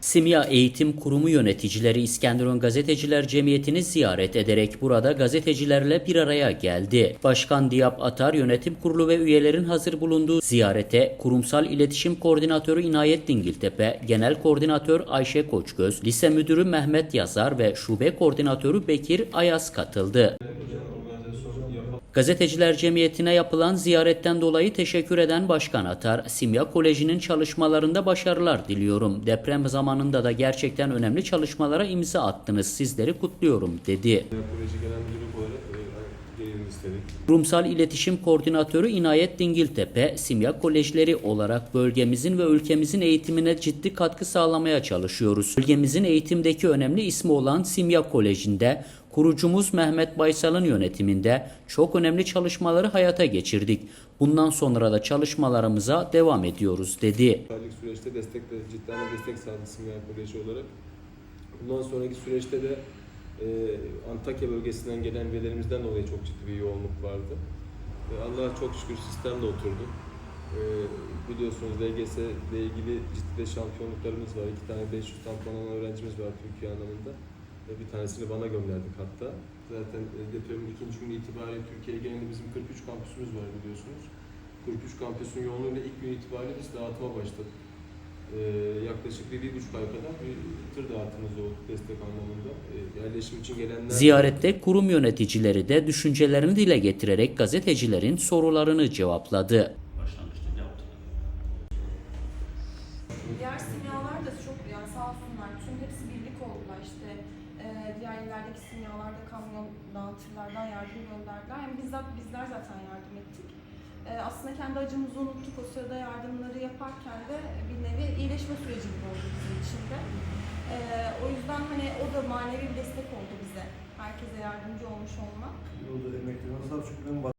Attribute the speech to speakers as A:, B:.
A: Simya Eğitim Kurumu yöneticileri İskenderun Gazeteciler Cemiyeti'ni ziyaret ederek burada gazetecilerle bir araya geldi. Başkan Diyap Atar yönetim kurulu ve üyelerin hazır bulunduğu ziyarete Kurumsal İletişim Koordinatörü İnayet Dingiltepe, Genel Koordinatör Ayşe Koçgöz, Lise Müdürü Mehmet Yazar ve Şube Koordinatörü Bekir Ayaz katıldı. Gazeteciler Cemiyeti'ne yapılan ziyaretten dolayı teşekkür eden Başkan Atar, Simya Koleji'nin çalışmalarında başarılar diliyorum. Deprem zamanında da gerçekten önemli çalışmalara imza attınız. Sizleri kutluyorum dedi.
B: Koleji Genel Müdürlük olarak e, istedik.
A: Kurumsal İletişim Koordinatörü İnayet Dingiltepe, Simya Kolejleri olarak bölgemizin ve ülkemizin eğitimine ciddi katkı sağlamaya çalışıyoruz. Bölgemizin eğitimdeki önemli ismi olan Simya Koleji'nde kurucumuz Mehmet Baysal'ın yönetiminde çok önemli çalışmaları hayata geçirdik. Bundan sonra da çalışmalarımıza devam ediyoruz dedi.
B: Aylık süreçte destek cidden bir destek sağladı Simya olarak. Bundan sonraki süreçte de e, Antakya bölgesinden gelen velilerimizden dolayı çok ciddi bir yoğunluk vardı. E, Allah'a çok şükür sistem de oturdu. E, biliyorsunuz LGS ile ilgili ciddi de şampiyonluklarımız var. İki tane 500 tampon öğrencimiz var Türkiye anlamında. Bir tanesini bana gönderdik hatta. Zaten e, depremin ikinci günü itibariyle Türkiye genelinde bizim 43 kampüsümüz var biliyorsunuz. 43 kampüsün yoğunluğuyla ilk gün itibariyle biz dağıtıma başladık. Ee, yaklaşık bir, bir buçuk ay kadar bir tır dağıtımımız oldu destek anlamında. Ee, yerleşim için gelenler...
A: Ziyarette kurum yöneticileri de düşüncelerini dile getirerek gazetecilerin sorularını cevapladı.
C: başlangıçta yaptık.
D: Diğer simyalar da çok yani sağ olsunlar. Tüm hepsi birlik oldular işte. Ee, diğer illerdeki simyalarda kamyon dağıtırlardan yardım gönderdiler. Yani bizzat bizler zaten yardım ettik. Ee, aslında kendi acımızı unuttuk. O sırada yardımları yaparken de bir nevi iyileşme süreci gibi oldu bizim için de. Ee, o yüzden hani o da manevi bir destek oldu bize. Herkese yardımcı olmuş olmak.
E: Yolda emekleriniz var çünkü benim